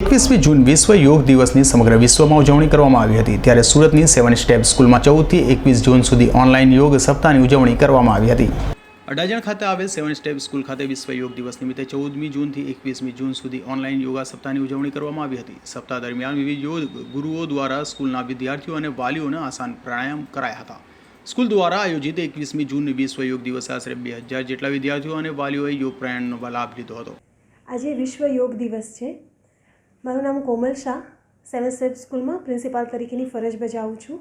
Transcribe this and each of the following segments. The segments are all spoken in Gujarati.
એકવીસમી જૂન વિશ્વ યોગ દિવસની સમગ્ર વિશ્વમાં ઉજવણી કરવામાં આવી હતી. ત્યારે સુરતની સેવન સ્ટેપ સ્કૂલમાં ચૌદથી એકવીસ જૂન સુધી ઓનલાઈન યોગ સપ્તાહની ઉજવણી કરવામાં આવી હતી. અડાજણ ખાતે આવેલ સેવન સ્ટેપ સ્કૂલ ખાતે વિશ્વ યોગ દિવસ નિમિત્તે ચૌદમી જૂનથી એકવીસમી જૂન સુધી ઓનલાઈન યોગા સપ્તાહની ઉજવણી કરવામાં આવી હતી. સપ્તાહ દરમિયાન વિવિધ યોગ ગુરુઓ દ્વારા સ્કૂલના વિદ્યાર્થીઓ અને વાલીઓને આસાન પ્રાણાયામ કરાયા હતા. સ્કૂલ દ્વારા આયોજિત એકવીસમી જૂન વિશ્વ યોગ દિવસે આશરે બે હજાર જેટલા વિદ્યાર્થીઓ અને વાલીઓએ યોગ પ્રયાણનો લાભ લીધો હતો. આજે વિશ્વ યોગ દિવસ છે. મારું નામ કોમલ શાહ સેવન સ્ટેપ સ્કૂલમાં પ્રિન્સિપાલ તરીકેની ફરજ બજાવું છું.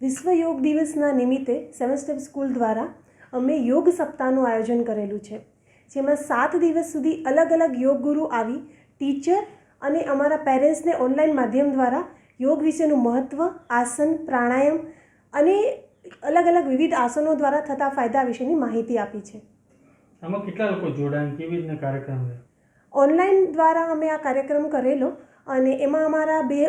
વિશ્વ યોગ દિવસના નિમિત્તે સેવન સ્ટેપ સ્કૂલ દ્વારા અમે યોગ સપ્તાહનું આયોજન કરેલું છે, જેમાં સાત દિવસ સુધી અલગ અલગ યોગ ગુરુ આવી ટીચર અને અમારા પેરેન્ટ્સને ઓનલાઈન માધ્યમ દ્વારા યોગ વિશેનું મહત્ત્વ આસન, પ્રાણાયામ અને અલગ અલગ વિવિધ આસનો દ્વારા થતા ફાયદા વિશેની માહિતી આપી છે. આમાં કેટલા લોકો જોડાણ, કેવી રીતના કાર્યક્રમ ઓનલાઈન દ્વારા અમે આ કાર્યક્રમ કરેલો અને એમાં અમારા બે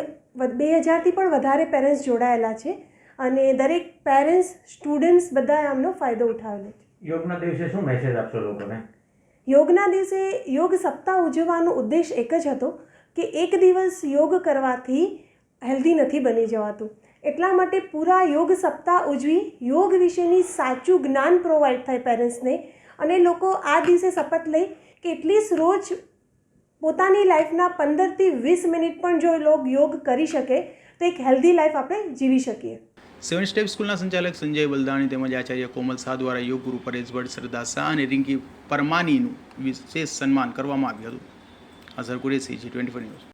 બે હજારથી પણ વધારે પેરેન્ટ્સ જોડાયેલા છે અને દરેક પેરેન્ટ્સ સ્ટુડન્ટ્સ બધાએ આમનો ફાયદો ઉઠાવેલો છે. યોગના દિવસે શું મેસેજ આપશો લોકોને? યોગના દિવસે યોગ સપ્તાહ ઉજવવાનો ઉદ્દેશ એક જ હતો કે એક દિવસ યોગ કરવાથી હેલ્ધી નથી બની જવાતું. એટલા માટે પૂરા યોગ સપ્તાહ ઉજવી યોગ વિશેની સાચું જ્ઞાન પ્રોવાઈડ થાય પેરેન્ટ્સને અને લોકો આ દિવસે શપથ લઈ કે એટલીસ્ટ રોજ પોતાની લાઈફના પંદરથી વીસ મિનિટ પણ જો લોકો યોગ કરી શકે, તો એક હેલ્ધી લાઈફ આપણે જીવી શકીએ. સેવન સ્ટેપ સ્કૂલના સંચાલક સંજય બલદાણી તેમજ આચાર્ય કોમલ શાહ દ્વારા યોગ ગુરુ પરેશ ભટ્ટ, શ્રદ્ધા શાહ અને રિંકી પરમાનીનું વિશેષ સન્માન કરવામાં આવ્યું હતું. Azhar Qureshi, G twenty four news.